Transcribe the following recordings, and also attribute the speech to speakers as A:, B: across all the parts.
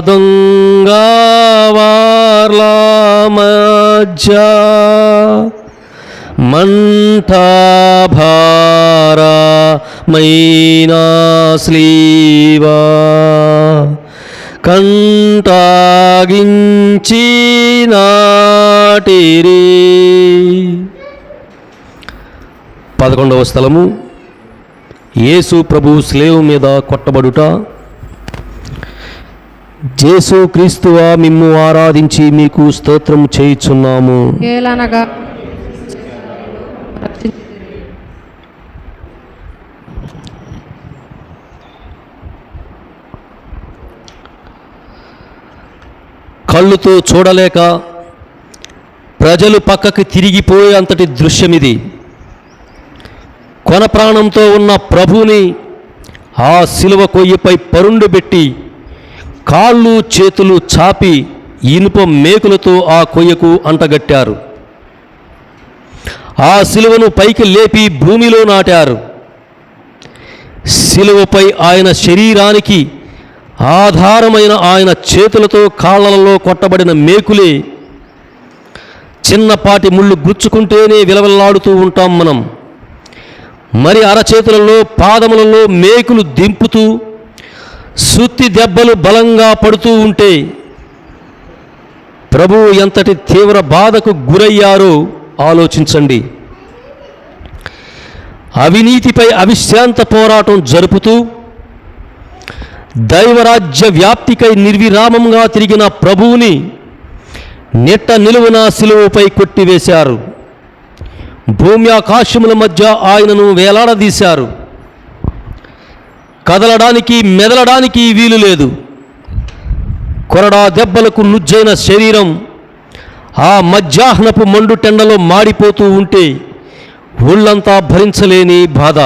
A: దొంగ మధ్య మంటభారమైనా స్లీవా కంటాగించి నాటిరి. పదకొండవ స్థలము. యేసు ప్రభు స్లేవు మీద కొట్టబడుట జేసు క్రీస్తువా మిమ్ము ఆరాధించి మీకు స్తోత్రం చేయుచున్నాము.
B: ఏలనగా
A: కళ్ళుతో చూడలేక ప్రజలు పక్కకి తిరిగిపోయే అంతటి దృశ్యమిది. కొన ప్రాణంతో ఉన్న ప్రభుని ఆ శిలువ కొయ్యపై పరుండు పెట్టి కాళ్ళు చేతులు చాపి ఇనుప మేకులతో ఆ కొయ్యకు అంటగట్టారు. ఆ శిలువను పైకి లేపి భూమిలో నాటారు. శిలువపై ఆయన శరీరానికి ఆధారమైన ఆయన చేతులతో కాళ్ళలలో కొట్టబడిన మేకులే చిన్నపాటి ముళ్ళు గుచ్చుకుంటేనే విలవల్లాడుతూ ఉంటాం మనం. మరి అరచేతులలో పాదములలో మేకులు దింపుతూ సుత్తి దెబ్బలు బలంగా పడుతూ ఉంటే ప్రభువు ఎంతటి తీవ్ర బాధకు గురయ్యారో ఆలోచించండి. అవినీతిపై అవిశ్రాంత పోరాటం జరుపుతూ దైవరాజ్య వ్యాప్తికై నిర్విరామంగా తిరిగిన ప్రభువుని నిట్ట నిలువున శిలువపై కొట్టివేశారు. భూమి ఆకాశముల మధ్య ఆయనను వేలాడదీశారు. కదలడానికి మెదలడానికి వీలు లేదు. కొరడా దెబ్బలకు నుజ్జైన శరీరం ఆ మధ్యాహ్నపు మండు టెండలో మాడిపోతూ ఉంటే ఒళ్ళంతా భరించలేని బాధ.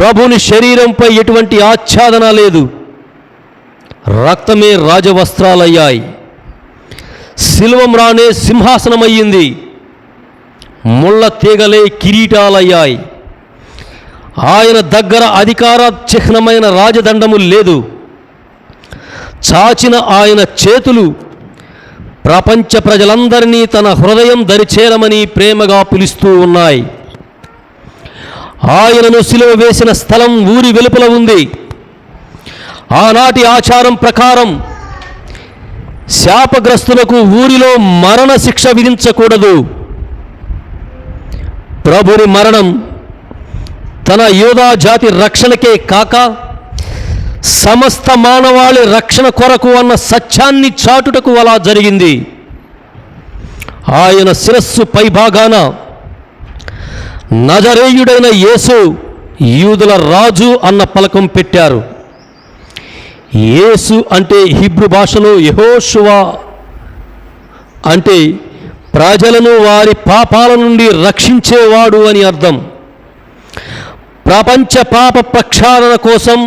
A: ప్రభుని శరీరంపై ఎటువంటి ఆచ్ఛాదన లేదు. రక్తమే రాజవస్త్రాలయ్యాయి. శిల్వం రానే సింహాసనమయ్యింది. ముళ్ళ తీగలే కిరీటాలయ్యాయి. ఆయన దగ్గర అధికార చిహ్నమైన రాజదండము లేదు. చాచిన ఆయన చేతులు ప్రపంచ ప్రజలందరినీ తన హృదయం దరిచేరమని ప్రేమగా పిలుస్తూ ఉన్నాయి. ఆయనను సిలువ వేసిన స్థలం ఊరి వెలుపల ఉంది. ఆనాటి ఆచారం ప్రకారం శాపగ్రస్తులకు ఊరిలో మరణ శిక్ష విధించకూడదు. ప్రభుని మరణం తన యోధా జాతి రక్షణకే కాక సమస్త మానవాళి రక్షణ కొరకు అన్న సత్యాన్ని చాటుటకు అలా జరిగింది. ఆయన శిరస్సు పైభాగాన నజరేయుడైన యేసు యూదుల రాజు అన్న పలకం పెట్టారు. యేసు అంటే హిబ్రు భాషలో యహోషువా అంటే ప్రజలను వారి పాపాల నుండి రక్షించేవాడు అని అర్థం. ప్రపంచ పాప ప్రక్షాళన కోసం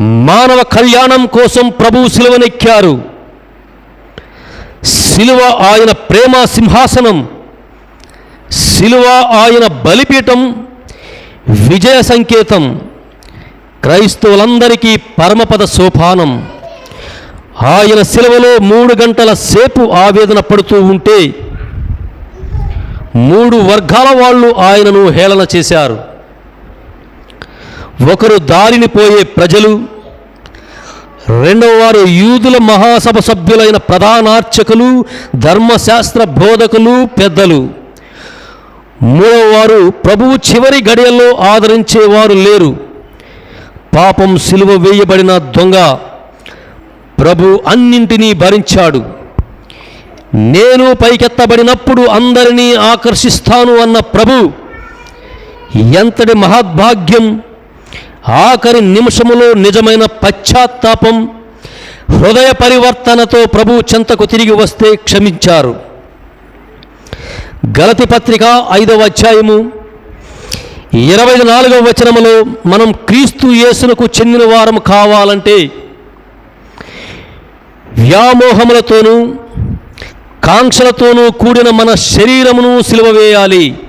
A: మానవ కళ్యాణం కోసం ప్రభు సిలువనెక్కారు. శిలువ ఆయన ప్రేమ సింహాసనం శిలువ ఆయన బలిపీఠం విజయ సంకేతం క్రైస్తవులందరికీ పరమపద సోపానం. ఆయన శిలువలో మూడు గంటల సేపు ఆవేదన పడుతూ ఉంటే మూడు వర్గాల వాళ్ళు ఆయనను హేళన చేశారు. ఒకరు దారిని పోయే ప్రజలు రెండవ వారు యూదుల మహాసభ సభ్యులైన ప్రధానార్చకులు ధర్మశాస్త్ర బోధకులు పెద్దలు. మూడవ వారు ప్రభువు చివరి గడియల్లో ఆదరించేవారు లేరు. పాపం సిలువ వేయబడిన దొంగ ప్రభు అన్నింటినీ భరించాడు. నేను పైకెత్తబడినప్పుడు అందరినీ ఆకర్షిస్తాను అన్న ప్రభు ఎంతటి మహద్భాగ్యం ఆఖరి నిమిషములో నిజమైన పశ్చాత్తాపం హృదయ పరివర్తనతో ప్రభు చెంతకు తిరిగి వస్తే క్షమించారు. గలతి పత్రిక ఐదవ అధ్యాయము ఇరవై నాలుగవ వచనములో మనం క్రీస్తు యేసునకు చెందిన వారం కావాలంటే వ్యామోహములతోనూ కాంక్షలతోనూ కూడిన మన శరీరమును సిలువవేయాలి వేయాలి.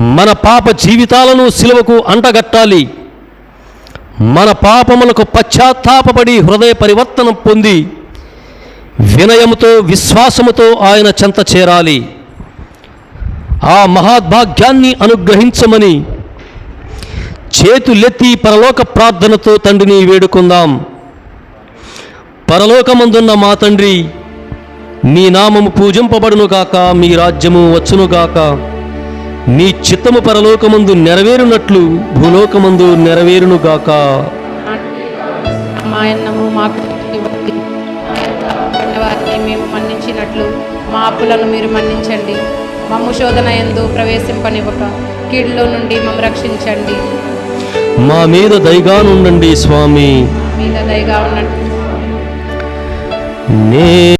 A: మన పాప జీవితాలను సిలువకు అంటగట్టాలి. మన పాపములకు పశ్చాత్తాపపడి హృదయ పరివర్తనం పొంది వినయముతో విశ్వాసముతో ఆయన చెంత చేరాలి. ఆ మహాద్భాగ్యాన్ని అనుగ్రహించమని చేతులెత్తి పరలోక ప్రార్థనతో తండ్రిని వేడుకుందాం. పరలోకమందున్న మా తండ్రి మీ నామము పూజింపబడునుగాక మీ రాజ్యము వచ్చునుగాక. మీ చిత్తము పరలోకమందు నెరవేరునట్లు భూలోకమందు నెరవేరునుగాక.
B: మా అన్నము మాకు మేము మన్నించినట్లు మా అప్పులను మీరు మన్నించండి. మమ్ము శోధన ఎందు ప్రవేశింపనివ్వక కీడులో నుండి మమ్మ రక్షించండి.
A: మా మీద దయగానుండండి స్వామి.
B: మీద దయగా ఉన్నట్టు
A: నే